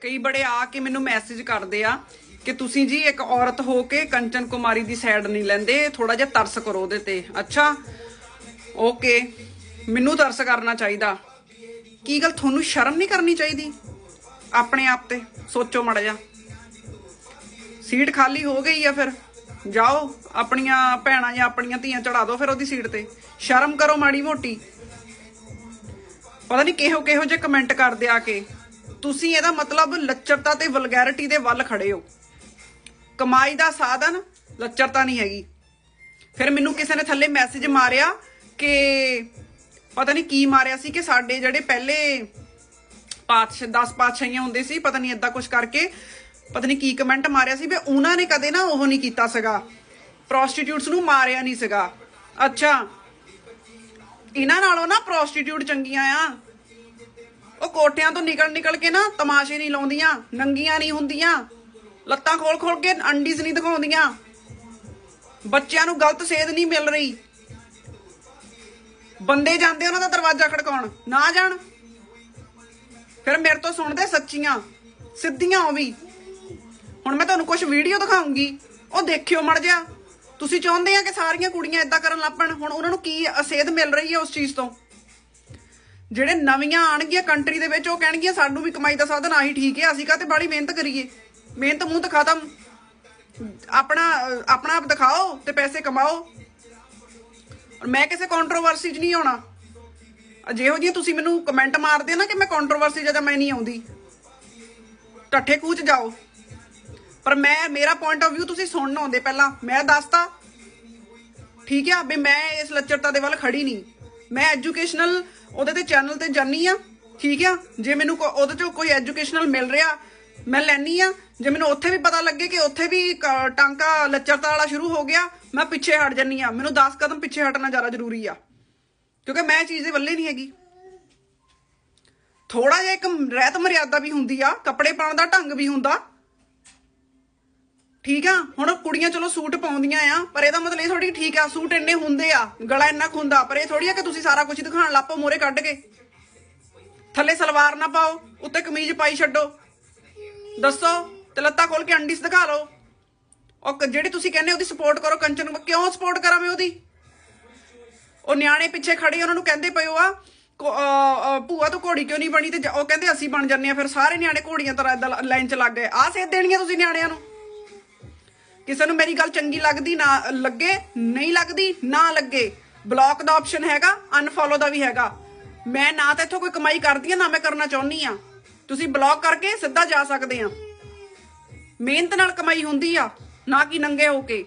ਕਈ ਬੜੇ ਆ ਕੇ ਮੈਨੂੰ ਮੈਸੇਜ ਕਰਦੇ ਆ ਕਿ ਤੁਸੀਂ ਜੀ ਇੱਕ ਔਰਤ ਹੋ ਕੇ ਕੰਚਨ ਕੁਮਾਰੀ ਦੀ ਸਾਈਡ ਨਹੀਂ ਲੈਂਦੇ ਥੋੜਾ ਜਿਹਾ ਤਰਸ ਕਰੋ ਉਹਦੇ ਤੇ। ਅੱਛਾ? ਓਕੇ ਮੈਨੂੰ ਤਰਸ ਕਰਨਾ ਚਾਹੀਦਾ। ਕੀ ਗੱਲ ਤੁਹਾਨੂੰ ਸ਼ਰਮ ਨਹੀਂ ਕਰਨੀ ਚਾਹੀਦੀ? ਆਪਣੇ ਆਪ ਤੇ। ਸੋਚੋ ਮੜ ਜਾ ਸੀਟ ਖਾਲੀ ਹੋ ਗਈ ਆ ਫਿਰ। ਜਾਓ, ਆਪਣੀਆਂ ਭੈਣਾਂ ਜਾਂ ਆਪਣੀਆਂ ਧੀਆਂ ਚੜਾ ਦਿਓ ਫਿਰ ਉਹਦੀ ਸੀਟ ਤੇ। ਸ਼ਰਮ ਕਰੋ ਮਾੜੀ ਮੋਟੀ। ਪਤਾ ਨਹੀਂ ਕਿਹੋ ਕਿਹੋ ਜਿਹੇ ਕਮੈਂਟ ਕਰਦੇ ਆ ਕੇ। ਤੁਸੀਂ ਇਹਦਾ ਮਤਲਬ ਲੱਚਰਤਾ ਤੇ ਵਲਗੈਰਿਟੀ ਦੇ ਵੱਲ ਖੜੇ ਹੋ। ਕਮਾਈ ਦਾ ਸਾਧਨ, ਲੱਚਰਤਾ ਨਹੀਂ ਹੈਗੀ। ਫਿਰ ਮੈਨੂੰ ਕਿਸੇ ਨੇ ਥੱਲੇ ਮੈਸੇਜ ਮਾਰਿਆ ਕਿ, ਪਤਾ ਨਹੀਂ ਕੀ ਮਾਰਿਆ ਸੀ ਕਿ ਸਾਡੇ ਜਿਹੜੇ ਪਹਿਲੇ ਪਾਤਸ਼ਾਹ 10 ਪਾਤਸ਼ਾਹੀਆਂ ਹੁੰਦੇ ਸੀ, ਪਤਾ ਨਹੀਂ ਇਦਾਂ ਕੁਝ ਕਰਕੇ, ਪਤਾ ਨਹੀਂ ਕੀ ਕਮੈਂਟ ਮਾਰਿਆ ਸੀ ਵੀ ਉਹਨਾਂ ਨੇ ਕਦੇ ਨਾ ਉਹ ਨਹੀਂ ਕੀਤਾ ਸੀਗਾ। ਪ੍ਰੋਸਟੀਟਿਊਟਸ ਨੂੰ ਮਾਰਿਆ ਨਹੀਂ ਸੀਗਾ। ਅੱਛਾ। ਇਹਨਾਂ ਨਾਲੋਂ ਨਾ ਪ੍ਰੋਸਟੀਟਿਊਟ ਚੰਗੀਆਂ ਆ। ਉਹ ਕੋਠਿਆਂ ਤੋਂ ਨਿਕਲ ਨਿਕਲ ਕੇ ਨਾ ਤਮਾਸ਼ੇ ਨਹੀਂ ਲਾਉਂਦੀਆਂ, ਨੰਗੀਆਂ ਨਹੀਂ ਹੁੰਦੀਆਂ, ਲੱਤਾਂ ਖੋਲ ਖੋਲ ਕੇ ਅੰਡੀਜ਼ ਨਹੀਂ ਦਿਖਾਉਂਦੀਆਂ। ਬੱਚਿਆਂ ਨੂੰ ਗਲਤ ਸੇਧ ਨਹੀਂ ਮਿਲ ਰਹੀ। ਬੰਦੇ ਜਾਂਦੇ ਉਹਨਾਂ ਦਾ ਦਰਵਾਜ਼ਾ ਖੜਕਾਉਣ, ਨਾ ਜਾਣ। ਫਿਰ ਮੇਰੇ ਤੋਂ ਸੁਣਦੇ ਸੱਚੀਆਂ, ਸਿੱਧੀਆਂ ਉਹ ਵੀ। ਹੁਣ ਮੈਂ ਤੁਹਾਨੂੰ ਕੁਝ ਵੀਡੀਓ ਦਿਖਾਉਂਗੀ, ਉਹ ਦੇਖਿਓ ਮੜ ਜਾ ਤੁਸੀਂ ਚਾਹੁੰਦੇ ਆ ਕਿ ਸਾਰੀਆਂ ਕੁੜੀਆਂ ਇਦਾਂ ਕਰਨ ਲੱਪਣ ਹੁਣ ਉਹਨਾਂ ਨੂੰ ਕੀ ਅਸੇਧ ਮਿਲ ਰਹੀ ਹੈ ਉਸ ਚੀਜ਼ ਤੋਂ? ਜਿਹੜੇ ਨਵੀਆਂ ਆਣਗੀਆਂ ਕੰਟਰੀ ਦੇ ਵਿੱਚ, ਉਹ ਕਹਿਣਗੀਆਂ, ਸਾਨੂੰ ਵੀ ਕਮਾਈ ਦਾ ਸਾਧਨ ਆਹੀ ਠੀਕ ਹੈ, ਅਸੀਂ ਕਾਹਤੇ ਬਾੜੀ ਮਿਹਨਤ ਕਰੀਏ? ਮਿਹਨਤ, ਮੂੰਹ ਤਾਂ ਖਤਮ। ਆਪਣਾ ਆਪਣਾ ਆਪ ਦਿਖਾਓ ਤੇ ਪੈਸੇ ਕਮਾਓ। ਔਰ ਮੈਂ ਕਿਸੇ ਕੰਟਰੋਵਰਸੀ 'ਚ ਨਹੀਂ ਆਉਣਾ। ਅਹ ਜਿਹੋ ਜਿਹੀ ਤੁਸੀਂ ਮੈਨੂੰ ਕਮੈਂਟ ਮਾਰਦੇ ਆ ਨਾ ਕਿ ਮੈਂ ਕੰਟਰੋਵਰਸੀ 'ਚ ਮੈਂ ਨਹੀਂ ਆਉਂਦੀ। ਟੱਠੇ ਕੂਚ ਜਾਓ। ਪਰ ਮੈਂ, ਮੇਰਾ ਪੁਆਇੰਟ ਆਫ View ਤੁਸੀਂ ਸੁਣਨ ਆਉਂਦੇ ਪਹਿਲਾਂ। ਮੈਂ ਦੱਸਤਾ। ਠੀਕ ਆ, ਵੀ ਮੈਂ ਇਸ ਲੱਚਰਤਾ ਦੇ ਵੱਲ ਖੜੀ ਨਹੀਂ। ਮੈਂ ਐਜੂਕੇਸ਼ਨਲ ਉਹਦੇ ਤੇ ਚੈਨਲ ਤੇ ਜਾਨੀ ਆ, ਠੀਕ ਆ? ਜੇ ਮੈਨੂੰ ਕੋ- ਉਹਦੇ ਚੋਂ ਕੋਈ ਐਜੂਕੇਸ਼ਨਲ ਮਿਲ ਰਿਹਾ, ਮੈਂ ਲੈਣੀ ਆ। ਜੇ ਮੈਨੂੰ ਉੱਥੇ ਵੀ ਪਤਾ ਲੱਗੇ ਕਿ ਉੱਥੇ ਵੀ ਕ- ਟਾਂਕਾ ਲੱਚਰਤਾ ਵਾਲਾ ਸ਼ੁਰੂ ਹੋ ਗਿਆ, ਮੈਂ ਪਿੱਛੇ ਹਟ ਜਾਨੀ ਆ। ਮੈਨੂੰ 10 ਕਦਮ ਪਿੱਛੇ ਹਟਣਾ ਜ਼ਿਆਦਾ ਜ਼ਰੂਰੀ ਆ। ਕਿਉਂਕਿ ਮੈਂ ਇਹ ਚੀਜ਼ ਦੇ ਵੱਲੇ ਨਹੀਂ ਹੈਗੀ। ਥੋੜਾ ਜਿਹਾ ਇੱਕ ਰਹਿਤ ਮਰਿਆਦਾ ਵੀ ਹੁੰਦੀ ਆ, ਕੱਪੜੇ ਪਾਉਣ ਦਾ ਢੰਗ ਵੀ ਹੁੰਦਾ ਠੀਕ ਆ? ਹੁਣ ਕੁੜੀਆਂ ਚਲੋ ਸੂਟ ਪਾਉਂਦੀਆਂ ਆ, ਪਰ ਇਹਦਾ ਮਤਲਬ ਇਹ ਥੋੜੀ ਠੀਕ ਆ, ਸੂਟ ਇੰਨੇ ਹੁੰਦੇ ਆ, ਗਲਾ ਇੰਨਾ ਕੁ ਹੁੰਦਾ, ਪਰ ਇਹ ਥੋੜੀ ਆ ਕਿ ਤੁਸੀਂ ਸਾਰਾ ਕੁਝ ਦਿਖਾਣ ਲੱਪੋ ਮੋਰੇ ਕੱਢ ਕੇ। ਥੱਲੇ ਸਲਵਾਰ ਨਾ ਪਾਓ, ਉੱਤੇ ਕਮੀਜ਼ ਪਾਈ ਛੱਡੋ। ਦੱਸੋ, ਤੇ ਲੱਤਾਂ ਖੋਲ ਕੇ ਅੰਡੀਸ ਦਿਖਾ ਲਓ। ਉਹ ਕ- ਜਿਹੜੀ ਤੁਸੀਂ ਕਹਿੰਦੇ ਉਹਦੀ ਸਪੋਰਟ ਕਰੋ, ਕੰਚਨ ਨੂੰ ਕਿਉਂ ਸਪੋਰਟ ਕਰਾਂ ਮੈਂ ਉਹਦੀ? ਉਹ ਨਿਆਣੇ ਪਿੱਛੇ ਖੜੇ, ਉਹਨਾਂ ਨੂੰ ਕਹਿੰਦੇ ਪਏ ਆ ਭੂਆ ਤੋਂ ਘੋੜੀ ਕਿਉਂ ਨਹੀਂ ਬਣੀ ਤੇ ਉਹ ਕਹਿੰਦੇ ਅਸੀਂ ਬਣ ਜੰਨੇ ਆ ਫਿਰ ਸਾਰੇ ਨਿਆਣੇ ਘੋੜੀਆਂ ਤਰ੍ਹਾਂ ਏਦਾਂ ਲਾਈਨ 'ਚ ਲੱਗ ਗਏ। ਆਹ ਸੇਧ ਦੇਣੀਆਂ ਤੁਸੀਂ ਨਿਆਣਿਆਂ ਨੂੰ? ਕਿਸੇ ਨੂੰ ਮੇਰੀ ਗੱਲ ਚੰਗੀ ਲੱਗਦੀ, ਨਾ ਲੱਗੇ, ਨਹੀਂ ਲੱਗਦੀ, ਨਾ ਲੱਗੇ। ਬਲੌਕ ਦਾ ਆਪਸ਼ਨ ਹੈਗਾ ਅਨਫੋਲੋ ਦਾ ਵੀ ਹੈਗਾ। ਮੈਂ ਨਾ ਤਾਂ ਇੱਥੋਂ ਕੋਈ ਕਮਾਈ ਕਰਦੀ ਆ, ਨਾ ਮੈਂ ਕਰਨਾ ਚਾਹੁੰਨੀ ਆ। ਤੁਸੀਂ ਬਲੌਕ ਕਰਕੇ ਸਿੱਧਾ ਜਾ ਸਕਦੇ ਆ। ਮਿਹਨਤ ਨਾਲ ਕਮਾਈ ਹੁੰਦੀ ਆ, ਨਾ ਕਿ ਨੰਗੇ ਹੋ ਕੇ।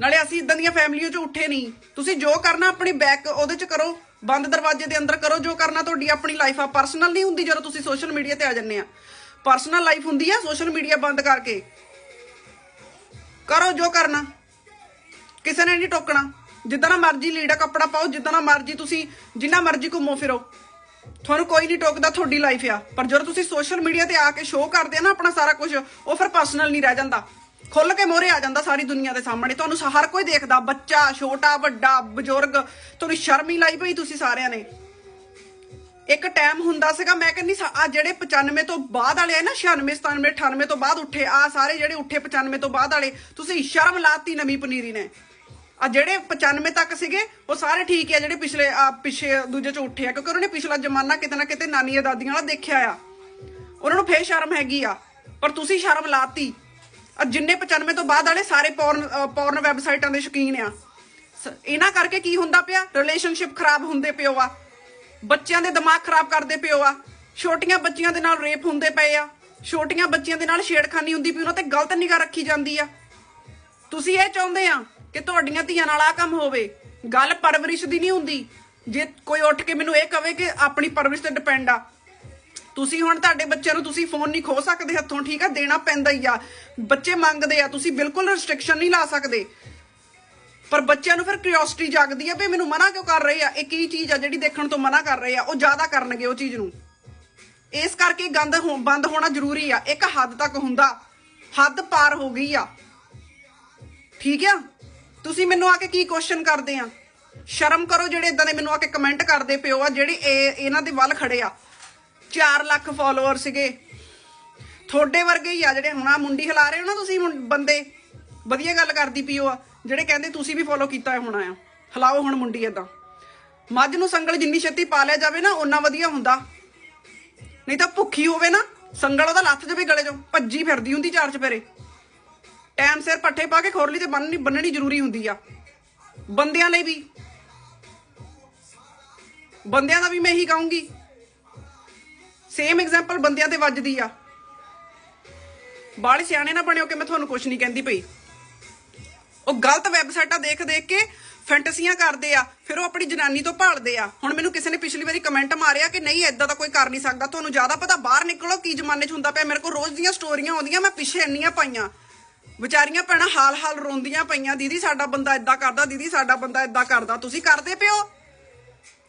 ਨਾਲੇ ਅਸੀਂ ਇਦਾਂ ਦੀਆਂ ਫੈਮਲੀਆਂ 'ਚ ਉੱਠੇ ਨਹੀਂ। ਤੁਸੀਂ ਜੋ ਕਰਨਾ ਆਪਣੀ ਬੈਕ ਉਹਦੇ 'ਚ ਕਰੋ, ਬੰਦ ਦਰਵਾਜ਼ੇ ਦੇ ਅੰਦਰ ਕਰੋ, ਜੋ ਕਰਨਾ ਤੁਹਾਡੀ ਆਪਣੀ ਲਾਈਫ ਆ। ਪਰਸਨਲ ਨਹੀਂ ਹੁੰਦੀ ਜਦੋਂ ਤੁਸੀਂ ਸੋਸ਼ਲ ਮੀਡੀਆ ਤੇ ਆ ਜੰਨੇ ਆ। ਪਰਸਨਲ ਲਾਈਫ ਹੁੰਦੀ ਆ ਸੋਸ਼ਲ ਮੀਡੀਆ ਬੰਦ ਕਰਕੇ। ਕਰੋ ਜੋ ਕਰਨਾ। ਕਿਸੇ ਨੇ ਨਹੀਂ ਟੋਕਣਾ। ਜਿੱਦਾਂ ਦਾ ਮਰਜ਼ੀ ਲੀੜਾ ਕੱਪੜਾ ਪਾਓ, ਜਿੱਦਾਂ ਦਾ ਮਰਜ਼ੀ ਤੁਸੀਂ ਜਿੰਨਾ ਮਰਜ਼ੀ ਘੁੰਮੋ ਫਿਰੋ। ਤੁਹਾਨੂੰ ਕੋਈ ਨਹੀਂ ਟੋਕਦਾ ਤੁਹਾਡੀ ਲਾਈਫ ਆ। ਪਰ ਜਦੋਂ ਤੁਸੀਂ ਸੋਸ਼ਲ ਮੀਡੀਆ ਤੇ ਆ ਕੇ ਸ਼ੋਅ ਕਰਦੇ ਆ ਨਾ ਆਪਣਾ ਸਾਰਾ ਕੁਝ, ਉਹ ਫਿਰ ਪਰਸਨਲ ਨਹੀਂ ਰਹਿ ਜਾਂਦਾ। ਖੁੱਲ ਕੇ ਮੋਰੇ ਆ ਜਾਂਦਾ ਸਾਰੀ ਦੁਨੀਆ ਦੇ ਸਾਹਮਣੇ। ਤੁਹਾਨੂੰ ਹਰ ਕੋਈ ਦੇਖਦਾ, ਬੱਚਾ, ਛੋਟਾ, ਵੱਡਾ, ਬਜ਼ੁਰਗ। ਤੁਹਾਨੂੰ ਸ਼ਰਮ ਹੀ ਲਾਈ ਪਈ ਤੁਸੀਂ ਸਾਰਿਆਂ ਨੇ। ਇੱਕ ਟਾਈਮ ਹੁੰਦਾ ਸੀਗਾ, ਮੈਂ ਕਹਿੰਦੀ ਆ ਜਿਹੜੇ 95 ਤੋਂ ਬਾਅਦ ਵਾਲੇ ਆ ਨਾ 96 97 98 ਤੋਂ ਬਾਅਦ ਉੱਠੇ ਆ ਸਾਰੇ ਜਿਹੜੇ ਉੱਠੇ 95 ਤੋਂ ਬਾਅਦ ਵਾਲੇ, ਤੁਸੀਂ ਸ਼ਰਮ ਲਾਤੀ ਨਵੀਂ ਪਨੀਰੀ ਨੇ। ਆ ਜਿਹੜੇ 95 ਤੱਕ ਸੀਗੇ, ਉਹ ਸਾਰੇ ਠੀਕ ਆ, ਜਿਹੜੇ ਪਿਛਲੇ ਆ ਪਿਛੇ ਦੂਜੇ ਚ ਉੱਠੇ ਆ, ਕਿਉਂਕਿ ਉਹਨਾਂ ਨੇ ਪਿਛਲਾ ਜ਼ਮਾਨਾ ਕਿਤੇ ਨਾ ਕਿਤੇ ਨਾਨੀਆਂ ਦਾਦੀਆਂ ਵਾਲਾ ਦੇਖਿਆ ਆ। ਉਹਨਾਂ ਨੂੰ ਫੇਰ ਸ਼ਰਮ ਹੈਗੀ ਆ, ਪਰ ਤੁਸੀਂ ਸ਼ਰਮ ਲਾਤੀ। ਆ ਜਿੰਨੇ 95 ਤੋਂ ਬਾਅਦ ਵਾਲੇ, ਸਾਰੇ ਪੌਰਨ ਪੌਰਨ ਵੈਬਸਾਈਟਾਂ ਦੇ ਸ਼ੌਕੀਨ ਆ। ਸ- ਇਹਨਾਂ ਕਰਕੇ ਕੀ ਹੁੰਦਾ ਪਿਆ? ਰਿਲੇਸ਼ਨਸ਼ਿਪ ਖਰਾਬ ਹੁੰਦੇ ਪਿਓ ਆ। ਬੱਚਿਆਂ ਦੇ ਦਿਮਾਗ ਖਰਾਬ ਕਰਦੇ ਪਿਓ ਆ। ਛੋਟੀਆਂ ਬੱਚੀਆਂ ਦੇ ਨਾਲ ਰੇਪ ਹੁੰਦੇ ਪਏ ਆ। ਛੋਟੀਆਂ ਬੱਚੀਆਂ ਦੇ ਨਾਲ ਛੇੜਖਾਨੀ ਹੁੰਦੀ ਪਈ, ਉਹਨਾਂ ਤੇ ਗਲਤ ਨਿਗਾਹ ਰੱਖੀ ਜਾਂਦੀ ਆ। ਤੁਸੀਂ ਇਹ ਚਾਹੁੰਦੇ ਆ ਕਿ ਤੁਹਾਡੀਆਂ ਧੀਆਂ ਨਾਲ ਆ ਕੰਮ ਹੋਵੇ। ਗੱਲ ਪਰਵਰਿਸ਼ ਦੀ ਨਹੀਂ ਹੁੰਦੀ। ਜੇ ਕੋਈ ਉੱਠ ਕੇ ਮੈਨੂੰ ਇਹ ਕਵੇ ਕਿ ਆਪਣੀ ਪਰਵਰਿਸ਼ ਤੇ ਡਿਪੈਂਡ ਆ। ਤੁਸੀਂ ਹੁਣ ਤੁਹਾਡੇ ਬੱਚਿਆਂ ਨੂੰ ਤੁਸੀਂ ਫੋਨ ਨਹੀਂ ਖੋ ਸਕਦੇ ਹੱਥੋਂ, ਠੀਕ ਆ? ਦੇਣਾ ਪੈਂਦਾ ਹੀ ਆ। ਬੱਚੇ ਮੰਗਦੇ ਆ, ਤੁਸੀਂ ਬਿਲਕੁਲ ਰੈਸਟ੍ਰਿਕਸ਼ਨ ਨਹੀਂ ਲਾ ਸਕਦੇ। ਪਰ ਬੱਚਿਆਂ ਨੂੰ ਫਿਰ ਕਿਉਰਿਓਸਿਟੀ ਜਾਗਦੀ ਆ ਵੀ ਮੈਨੂੰ ਮਨਾ ਕਿਉਂ ਕਰ ਰਹੇ ਆ? ਇਹ ਕੀ ਚੀਜ਼ ਆ ਜਿਹੜੀ ਦੇਖਣ ਤੋਂ ਮਨਾ ਕਰ ਰਹੇ ਆ? ਉਹ ਜ਼ਿਆਦਾ ਕਰਨਗੇ ਉਹ ਚੀਜ਼ ਨੂੰ। ਇਸ ਕਰਕੇ ਗੰਦ ਹੋ- ਬੰਦ ਹੋਣਾ ਜ਼ਰੂਰੀ ਆ। ਇੱਕ ਹੱਦ ਤੱਕ ਹੁੰਦਾ। ਹੱਦ ਪਾਰ ਹੋ ਗਈ ਆ। ਠੀਕ ਆ? ਤੁਸੀਂ ਮੈਨੂੰ ਆ ਕੇ ਕੀ ਕੁਐਸਚਨ ਕਰਦੇ ਆ? ਸ਼ਰਮ ਕਰੋ ਜਿਹੜੇ ਇਦਾਂ ਦੇ ਮੈਨੂੰ ਆ ਕੇ ਕਮੈਂਟ ਕਰਦੇ ਪਿਓ ਆ, ਜਿਹੜੇ ਇਹ, ਇਹਨਾਂ ਦੇ ਵੱਲ ਖੜੇ ਆ। 4 ਲੱਖ ਫਾਲੋਅਰ ਸੀਗੇ। ਤੁਹਾਡੇ ਵਰਗੇ ਹੀ ਆ ਜਿਹੜੇ ਹੁਣ ਆ ਮੁੰਡੀ ਹਿਲਾ ਰਹੇ ਹੋ ਨਾ ਤੁਸੀਂ ਮੁੰ- ਬੰਦੇ। ਵਧੀਆ ਗੱਲ ਕਰਦੀ ਪਈਓ ਆ। ਜਿਹੜੇ ਕਹਿੰਦੇ ਤੁਸੀਂ ਵੀ ਫੋਲੋ ਕੀਤਾ ਹੋਣਾ ਆ। ਹਿਲਾਓ ਹੁਣ ਮੁੰਡੀ ਏਦਾਂ। ਮੱਝ ਨੂੰ ਸੰਗਲ ਜਿੰਨੀ ਛੇਤੀ ਪਾ ਲਿਆ ਜਾਵੇ ਨਾ, ਓਨਾ ਵਧੀਆ ਹੁੰਦਾ। ਨਹੀਂ ਤਾਂ ਭੁੱਖੀ ਹੋਵੇ ਨਾ, ਸੰਗਲ ਉਹਦਾ ਲੱਥ ਜਾਵੇ ਗਲੇ ਚੋਂ, ਭੱਜੀ ਫਿਰਦੀ ਹੁੰਦੀ ਚਾਰ ਚਪੇਰੇ ਟਾਈਮ ਸਿਰ ਪੱਠੇ ਪਾ ਕੇ ਖੋਰਲੀ ਤੇ ਬੰਨਣੀ ਬੰਨਣੀ ਜ਼ਰੂਰੀ ਹੁੰਦੀ ਆ। ਬੰਦਿਆਂ ਲਈ ਵੀ। ਬੰਦਿਆਂ ਦਾ ਵੀ ਮੈਂ ਇਹੀ ਕਹੂੰਗੀ। ਸੇਮ ਐਗਜ਼ਾਮਪਲ ਬੰਦਿਆਂ ਤੇ ਵੱਜਦੀ ਆ। ਬਾਲੇ ਸਿਆਣੇ ਨਾ ਬਣਿਓ ਕਿ ਮੈਂ ਤੁਹਾਨੂੰ ਕੁਝ ਨਹੀਂ ਕਹਿੰਦੀ ਪਈ। ਉਹ ਗਲਤ ਵੈਬਸਾਈਟਾਂ ਦੇਖ ਦੇਖ ਕੇ ਫੈਂਟਸੀਆਂ ਕਰਦੇ ਆ, ਫਿਰ ਉਹ ਆਪਣੀ ਜਨਾਨੀ ਤੋਂ ਭਾਲਦੇ ਆ। ਹੁਣ ਮੈਨੂੰ ਕਿਸੇ ਨੇ ਪਿਛਲੀ ਵਾਰੀ ਕਮੈਂਟ ਮਾਰਿਆ ਕਿ ਨਹੀਂ ਐਦਾਂ ਦਾ ਕੋਈ ਕਰ ਨਹੀਂ ਸਕਦਾ, ਤੁਹਾਨੂੰ ਜ਼ਿਆਦਾ ਪਤਾ ਬਾਹਰ ਨਿਕਲੋ ਕੀ ਜ਼ਮਾਨੇ 'ਚ ਹੁੰਦਾ ਪਿਆ। ਮੇਰੇ ਕੋਲ ਰੋਜ਼ ਦੀਆਂ ਸਟੋਰੀਆਂ ਆਉਂਦੀਆਂ, ਮੈਂ ਪਿੱਛੇ ਇੰਨੀਆਂ ਪਾਈਆਂ। ਵਿਚਾਰੀਆਂ ਭੈਣਾਂ ਹਾਲ-ਹਾਲ ਰੋਂਦੀਆਂ ਪਈਆਂ, ਦੀਦੀ, ਸਾਡਾ ਬੰਦਾ ਐਦਾਂ ਕਰਦਾ, ਦੀਦੀ, ਸਾਡਾ ਬੰਦਾ ਐਦਾਂ ਕਰਦਾ, ਤੁਸੀਂ ਕਰਦੇ ਪਿਓ?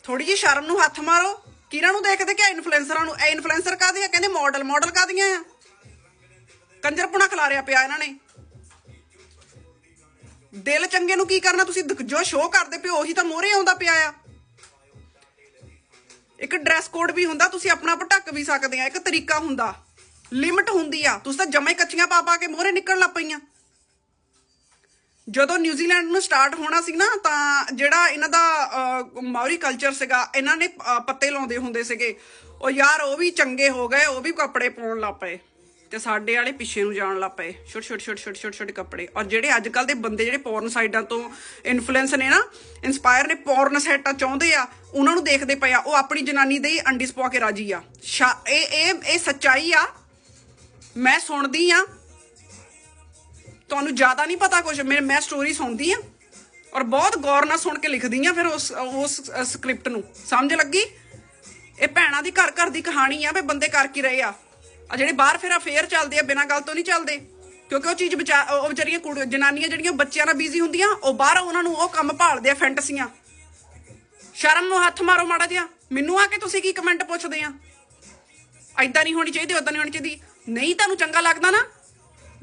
ਥੋੜੀ ਜਿਹੀ ਸ਼ਰਮ ਨੂੰ ਹੱਥ ਮਾਰੋ। ਕਿਹਨਾਂ ਨੂੰ ਦੇਖਦੇ ਕਿ ਇਨਫਲੂਐਂਸਰਾਂ ਨੂੰ? ਇਹ ਇਨਫਲੂਐਂਸਰ ਕਾਹਦੇ ਆ? ਕਹਿੰਦੇ ਮਾਡਲ ਮਾਡਲ ਕਾਹਦੀਆਂ ਆ? ਕੰਜਰਪੁਣਾ ਖਿਲਾਰਿਆ ਪਿਆ ਇਹਨਾਂ ਨੇ। ਦਿਲ ਚੰਗੇ ਨੂੰ ਕੀ ਕਰਨਾ? ਤੁਸੀਂ ਜੋ ਸ਼ੋਅ ਕਰਦੇ ਪਿਓ ਉਹੀ ਤਾਂ ਮੋਹਰੇ ਆਉਂਦਾ ਪਿਆ ਆ। ਇੱਕ ਡਰੈਸ ਕੋਡ ਵੀ ਹੁੰਦਾ, ਤੁਸੀਂ ਆਪਣਾ ਆਪ ਢੱਕ ਵੀ ਸਕਦੇ ਆ। ਇੱਕ ਤਰੀਕਾ ਹੁੰਦਾ। ਲਿਮਟ ਹੁੰਦੀ ਆ। ਤੁਸੀਂ ਤਾਂ ਜਮੇ ਕੱਚੀਆਂ ਪਾ ਪਾ ਕੇ ਮੋਹਰੇ ਨਿਕਲਣ ਲੱਗ ਪਈਆਂ। ਜਦੋਂ ਨਿਊਜ਼ੀਲੈਂਡ ਨੂੰ ਸਟਾਰਟ ਹੋਣਾ ਸੀ ਨਾ, ਤਾਂ ਜਿਹੜਾ ਇਹਨਾਂ ਦਾ ਮੌਰੀ ਕਲਚਰ ਸੀਗਾ, ਇਹਨਾਂ ਨੇ ਪੱਤੇ ਲਾਉਂਦੇ ਹੁੰਦੇ ਸੀਗੇ। ਉਹ ਯਾਰ, ਉਹ ਵੀ ਚੰਗੇ ਹੋ ਗਏ, ਉਹ ਵੀ ਕੱਪੜੇ ਪਾਉਣ ਲੱਗ ਪਏ। ਤੇ ਸਾਡੇ ਵਾਲੇ ਪਿੱਛੇ ਨੂੰ ਜਾਣ ਲੱਗ ਪਏ। ਛੋਟੇ ਛੋਟੇ ਛੋਟੇ ਛੋਟੇ ਛੋਟੇ ਛੋਟੇ ਕੱਪੜੇ। ਔਰ ਜਿਹੜੇ ਅੱਜ ਕੱਲ ਦੇ ਬੰਦੇ ਜਿਹੜੇ ਪੋਰਨ ਸਾਈਡਾਂ ਤੋਂ ਇਨਫਲੂਐਂਸ ਨੇ ਨਾ ਇਨਸਪਾਇਰ ਨੇ ਪੋਰਨ ਸਾਈਟਾਂ ਚਾਹੁੰਦੇ ਆ, ਉਹਨਾਂ ਨੂੰ ਦੇਖਦੇ ਪਏ ਆ, ਉਹ ਆਪਣੀ ਜਨਾਨੀ ਦੇ ਹੀ ਅੰਡੀਸ ਪਵਾ ਕੇ ਰਾਜੀ ਆ। ਸ਼ਾ- ਇਹ ਇਹ ਇਹ ਸੱਚਾਈ ਆ। ਮੈਂ ਸੁਣਦੀ ਆ। ਤੁਹਾਨੂੰ ਜ਼ਿਆਦਾ ਨਹੀਂ ਪਤਾ ਕੁਝ ਮੈਂ ਮੈਂ ਸਟੋਰੀ ਸੁਣਦੀ ਆ। ਔਰ ਬਹੁਤ ਗੌਰ ਨਾਲ ਸੁਣ ਕੇ ਲਿਖਦੀ ਆ ਫਿਰ ਉਸ ਉਸ ਸਕ੍ਰਿਪਟ ਨੂੰ। ਸਮਝ ਲੱਗੀ? ਇਹ ਭੈਣਾਂ ਦੀ ਘਰ ਘਰ ਦੀ ਕਹਾਣੀ ਆ ਵੀ ਬੰਦੇ ਕਰ ਕੀ ਰਹੇ ਆ। ਆ ਜਿਹੜੇ ਬਾਹਰ ਫਿਰ ਅਫੇਅਰ ਚੱਲਦੇ ਆ, ਬਿਨਾਂ ਗੱਲ ਤੋਂ ਨਹੀਂ ਚੱਲਦੇ। ਕਿਉਂਕਿ ਉਹ ਚੀਜ਼ ਵਿਚਾ, ਉਹ ਵਿਚਾਰੀਆਂ ਜਨਾਨੀਆਂ ਜਿਹੜੀਆਂ ਬੱਚਿਆਂ ਨਾਲ ਬਿਜ਼ੀ ਹੁੰਦੀਆਂ, ਉਹ ਬਾਹਰ ਉਹਨਾਂ ਨੂੰ ਉਹ ਕੰਮ ਭਾਲਦੇ ਆ ਫੈਂਟਸੀਆਂ ਸ਼ਰਮ ਨੂੰ ਹੱਥ ਮਾਰੋ ਮਾੜਾ ਜਿਹਾ। ਮੈਨੂੰ ਆ ਕੇ ਤੁਸੀਂ ਕੀ ਕਮੈਂਟ ਪੁੱਛਦੇ ਆ? ਐਦਾਂ ਨਹੀਂ ਹੋਣੀ ਚਾਹੀਦੀ ਉਦਾਂ ਨਹੀਂ ਹੋਣੀ ਚਾਹੀਦੀ। ਨਹੀਂ ਤੁਹਾਨੂੰ ਚੰਗਾ ਲੱਗਦਾ ਨਾ,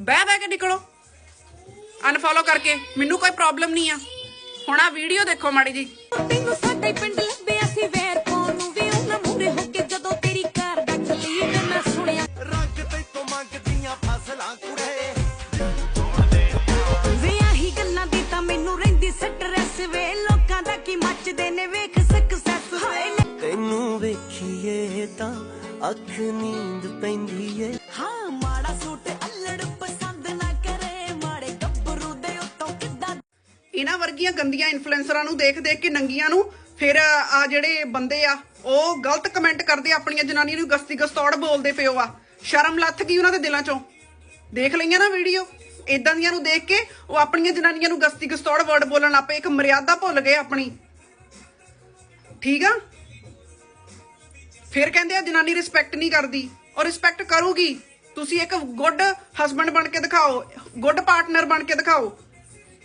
ਬਹਿ ਬਹਿ ਕੇ ਨਿਕਲੋ। ਅਨਫੋਲੋ ਕਰਕੇ। ਮੈਨੂੰ ਕੋਈ ਪ੍ਰੋਬਲਮ ਨਹੀਂ ਆ। ਹੁਣ ਆ ਵੀਡੀਓ ਦੇਖੋ ਮਾੜੀ ਜੀ ਤੈਨੂੰ ਸਾਡਾ ਪਿੰਡ ਲੱਭਿਆ ਨੀਂਦ ਪੈਂਦੀ ਏ। ਹਾਂ ਮਾੜਾ ਸੂਟ ਅਲੜ ਪਸੰਦ ਨਾ ਕਰੇ। ਮਾੜੇ ਗੱਭਰੂ ਦੇ ਉੱਤੋਂ ਕਿੱਦਾਂ ਇਹਨਾਂ ਵਰਗੀਆਂ ਗੰਦੀਆਂ ਇਨਫਲੂਐਂਸਰਾਂ ਨੂੰ ਦੇਖ ਦੇਖ ਕੇ ਨੰਗੀਆਂ ਨੂੰ ਫਿਰ ਆ ਜਿਹੜੇ ਬੰਦੇ ਆ ਉਹ ਗਲਤ ਕਮੈਂਟ ਕਰਦੇ ਆ, ਆਪਣੀਆਂ ਜਨਾਨੀਆਂ ਨੂੰ ਗਸਤੀ ਗਸਤੌੜ ਬੋਲਦੇ ਪਿਓ ਆ। ਸ਼ਰਮ ਲੱਥ ਗਈ ਉਹਨਾਂ ਦੇ ਦਿਲਾਂ ਚੋਂ। ਦੇਖ ਲਈਆਂ ਨਾ ਵੀਡੀਓ ਇਦਾਂ ਦੀਆਂ ਨੂੰ ਦੇਖ ਕੇ ਉਹ ਆਪਣੀਆਂ ਜਨਾਨੀਆਂ ਨੂੰ ਗਸਤੀ ਗਸਤੌੜ ਵਰਡ ਬੋਲਣ ਆਪੇ ਇੱਕ ਮਰਿਆਦਾ ਭੁੱਲ ਗਏ ਆਪਣੀ। ਠੀਕ ਆ? ਫਿਰ ਕਹਿੰਦੇ ਆ, ਜਨਾਨੀ ਰਿਸਪੈਕਟ ਨਹੀਂ ਕਰਦੀ। ਔਰ ਰਿਸਪੈਕਟ ਕਰੂਗੀ। ਤੁਸੀਂ ਇੱਕ ਗੁੱਡ ਹਸਬੰਡ ਬਣ ਕੇ ਦਿਖਾਓ ਗੁੱਡ ਪਾਰਟਨਰ ਬਣ ਕੇ ਦਿਖਾਓ।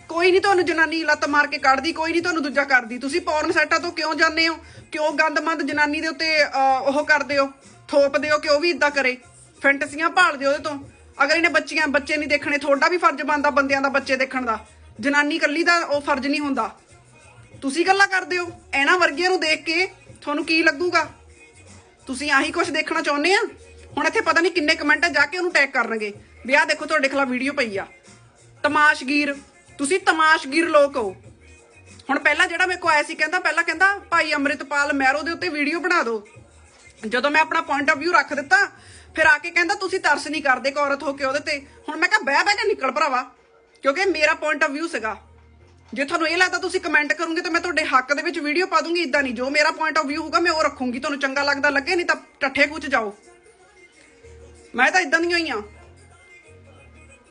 ਕੋਈ ਨਹੀਂ ਤੁਹਾਨੂੰ ਜਨਾਨੀ ਲੱਤ ਮਾਰ ਕੇ ਕੱਢਦੀ, ਕੋਈ ਨਹੀਂ ਤੁਹਾਨੂੰ ਦੂਜਾ ਕਰਦੀ। ਤੁਸੀਂ ਪੌਰਨ ਸੈਟਾਂ ਤੋਂ ਕਿਉਂ ਜਾਂਦੇ ਹੋ? ਕਿਉਂ ਗੰਦਮੰਦ ਜਨਾਨੀ ਦੇ ਉੱਤੇ ਉਹ ਕਰਦੇ ਹੋ? ਥੋਪਦੇ ਹੋ ਕਿ ਉਹ ਵੀ ਇਦਾਂ ਕਰੇ? ਫੈਂਟਸੀਆਂ ਭਾਲਦੇ ਹੋ ਉਹਦੇ ਤੋਂ? ਅਗਰ ਇਹਨੇ ਬੱਚੀਆਂ, ਬੱਚੇ ਨਹੀਂ ਦੇਖਣੇ, ਤੁਹਾਡਾ ਵੀ ਫਰਜ਼ ਬਣਦਾ ਬੰਦਿਆਂ ਦਾ, ਬੱਚੇ ਦੇਖਣ ਦਾ। ਜਨਾਨੀ ਇਕੱਲੀ ਦਾ ਉਹ ਫਰਜ਼ ਨਹੀਂ ਹੁੰਦਾ। ਤੁਸੀਂ ਗੱਲਾਂ ਕਰਦੇ ਹੋ? ਇਹਨਾਂ ਵਰਗੀਆਂ ਨੂੰ ਦੇਖ ਕੇ ਤੁਹਾਨੂੰ ਕੀ ਲੱਗੂਗਾ? ਤੁਸੀਂ ਆਹੀ ਕੁਝ ਦੇਖਣਾ ਚਾਹੁੰਦੇ ਆ? ਹੁਣ ਇੱਥੇ ਪਤਾ ਨਹੀਂ ਕਿੰਨੇ ਕਮੈਂਟ ਜਾ ਕੇ ਉਹਨੂੰ ਟੈਗ ਕਰਨਗੇ। ਵੀ ਆਹ ਦੇਖੋ, ਤੁਹਾਡੇ ਖਿਲਾਫ ਵੀਡੀਓ ਪਈ ਆ। ਤਮਾਸ਼ਗੀਰ। ਤੁਸੀਂ ਤਮਾਸ਼ਗੀਰ ਲੋਕ ਹੋ। ਹੁਣ ਪਹਿਲਾਂ ਜਿਹੜਾ ਮੇਰੇ ਕੋ ਆਇਆ ਸੀ, ਕਹਿੰਦਾ, ਪਹਿਲਾਂ ਕਹਿੰਦਾ, ਭਾਈ ਅੰਮ੍ਰਿਤਪਾਲ ਮਹਿਰੋ ਦੇ ਉੱਤੇ ਵੀਡੀਓ ਬਣਾ ਦਿਓ। ਜਦੋਂ ਮੈਂ ਆਪਣਾ ਪੁਆਇੰਟ ਆਫ View ਰੱਖ ਦਿੱਤਾ, ਫਿਰ ਆ ਕੇ ਕਹਿੰਦਾ, ਤੁਸੀਂ ਤਰਸ ਨਹੀਂ ਕਰਦੇ ਕਿ ਔਰਤ ਹੋ ਕੇ ਉਹਦੇ ਤੇ। ਹੁਣ ਮੈਂ ਕਿਹਾ, ਬਹਿ ਬਹਿ ਕੇ ਨਿਕਲ ਭਰਾਵਾ। ਕਿਉਂਕਿ ਮੇਰਾ ਪੁਆਇੰਟ ਆਫ View ਸੀਗਾ। ਜੇ ਤੁਹਾਨੂੰ ਇਹ ਲੱਗਦਾ ਤੁਸੀਂ ਕਮੈਂਟ ਕਰੋਗੇ ਤਾਂ ਮੈਂ ਤੁਹਾਡੇ ਹੱਕ ਦੇ ਵਿੱਚ ਵੀਡੀਓ ਪਾ ਦੂੰਗੀ ਇਦਾਂ ਨਹੀਂ। ਜੋ ਮੇਰਾ ਪੁਆਇੰਟ ਆਫ View ਹੋਊਗਾ, ਮੈਂ ਉਹ ਰੱਖੂੰਗੀ। ਤੁਹਾਨੂੰ ਚੰਗਾ ਲੱਗਦਾ ਲੱਗੇ, ਨਹੀਂ ਤਾਂ ਟੱਠੇ ਕੁਝ ਜਾਓ। ਮੈਂ ਤਾਂ ਇਦਾਂ ਦੀਆਂ ਹੀ ਆ।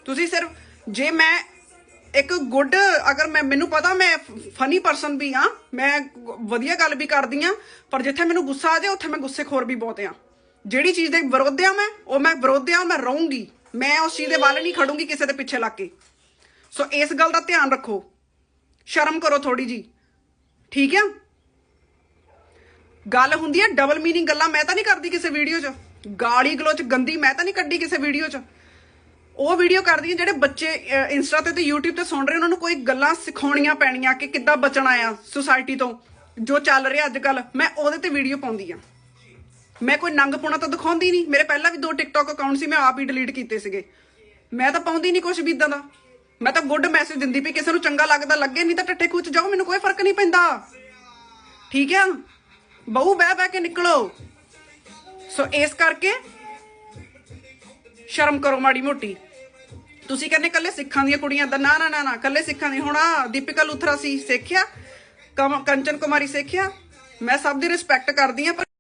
ਤੁਸੀਂ ਸਿਰਫ, ਜੇ ਮੈਂ ਇੱਕ ਗੁੱਡ ਅਗਰ ਮੈਂ, ਮੈਨੂੰ ਪਤਾ ਮੈਂ ਫਨੀ ਪਰਸਨ ਵੀ ਆ, ਮੈਂ ਵਧੀਆ ਗੱਲ ਵੀ ਕਰਦੀ ਆ, ਪਰ ਜਿੱਥੇ ਮੈਨੂੰ ਗੁੱਸਾ ਆ ਜਾਏ, ਉੱਥੇ ਮੈਂ ਗੁੱਸੇਖੋਰ ਵੀ ਬਹੁਤ ਆ। ਜਿਹੜੀ ਚੀਜ਼ ਦੇ ਵਿਰੋਧ ਆ ਮੈਂ, ਉਹ ਮੈਂ ਵਿਰੋਧ ਆ, ਮੈਂ ਰਹੂੰਗੀ। ਮੈਂ ਉਸ ਚੀਜ਼ ਦੇ ਵੱਲ ਨਹੀਂ ਖੜੂੰਗੀ ਕਿਸੇ ਦੇ ਪਿੱਛੇ ਲੱਗ ਕੇ। ਸੋ ਇਸ ਗੱਲ ਦਾ ਧਿਆਨ ਰੱਖੋ। ਸ਼ਰਮ ਕਰੋ ਥੋੜੀ ਜੀ। ਠੀਕ ਆ? ਗੱਲ ਹੁੰਦੀ ਹੈ ਡਬਲ ਮੀਨਿੰਗ ਗੱਲਾਂ ਮੈਂ ਤਾਂ ਨਹੀਂ ਕਰਦੀ ਕਿਸੇ ਵੀਡੀਓ 'ਚ। ਗਾਲੀ ਗਲੋਚ ਗੰਦੀ ਮੈਂ ਤਾਂ ਨਹੀਂ ਕੱਢੀ ਕਿਸੇ ਵੀਡੀਓ 'ਚ। ਉਹ ਵੀਡੀਓ ਕਰਦੀ ਹੈ ਜਿਹੜੇ ਬੱਚੇ ਇੰਸਟਾ ਤੇ ਤੇ YouTube ਤੇ ਸੁਣ ਰਹੇ, ਉਹਨਾਂ ਨੂੰ ਕੋਈ ਗੱਲਾਂ ਸਿਖਾਉਣੀਆਂ ਪੈਣੀਆਂ ਕਿ ਕਿੱਦਾਂ ਬਚਣਾ ਆ ਸੁਸਾਇਟੀ ਤੋਂ, ਜੋ ਚੱਲ ਰਿਹਾ ਅੱਜ ਕੱਲ ਮੈਂ ਉਹਦੇ ਤੇ ਵੀਡੀਓ ਪਾਉਂਦੀ ਆ। ਮੈਂ ਕੋਈ ਨੰਗ ਪੁਣਾ ਤਾਂ ਦਿਖਾਉਂਦੀ ਨਹੀਂ। ਮੇਰੇ ਪਹਿਲਾਂ ਵੀ ਦੋ ਟਿਕਟੌਕ ਅਕਾਊਂਟ ਸੀ, ਮੈਂ ਆਪ ਹੀ ਡਿਲੀਟ ਕੀਤੇ ਸੀਗੇ। ਮੈਂ ਤਾਂ ਪਾਉਂਦੀ ਨਹੀਂ ਕੁਝ ਵੀ ਇਦਾਂ ਦਾ। ਮੈਂ ਤਾਂ ਗੁੱਡ ਮੈਸੇਜ ਦਿੰਦੀ ਪਈ, ਕਿਸੇ ਨੂੰ ਚੰਗਾ ਲੱਗਦਾ ਲੱਗੇ, ਨਹੀਂ ਤਾਂ ਟੱਟੇ ਖੂਚ ਜਾਓ, ਮੈਨੂੰ ਕੋਈ ਫ਼ਰਕ ਨਹੀਂ ਪੈਂਦਾ। ਠੀਕ ਆ? ਬਹੂ, ਬਹਿ ਬਹਿ ਕੇ ਨਿਕਲੋ। ਸੋ ਇਸ ਕਰਕੇ ਸ਼ਰਮ ਕਰੋ ਮਾੜੀ ਮੋਟੀ। ਤੁਸੀਂ ਕਹਿੰਦੇ ਕੱਲੇ ਸਿੱਖਾਂ ਦੀਆਂ ਕੁੜੀਆਂ ਦਾ ਨਾ ਨਾ ਨਾ ਨਾ ਕੱਲੇ ਸਿੱਖਾਂ ਦੀ ਹੁਣ ਆਹ ਦੀਪਿਕਾ ਲੂਥਰਾ ਸੀ ਸਿੱਖਿਆ, ਕਮ- ਕੰਚਨ ਕੁਮਾਰੀ ਸਿੱਖਿਆ। ਮੈਂ ਸਭ ਦੀ ਰਿਸਪੈਕਟ ਕਰਦੀ ਆ ਪਰ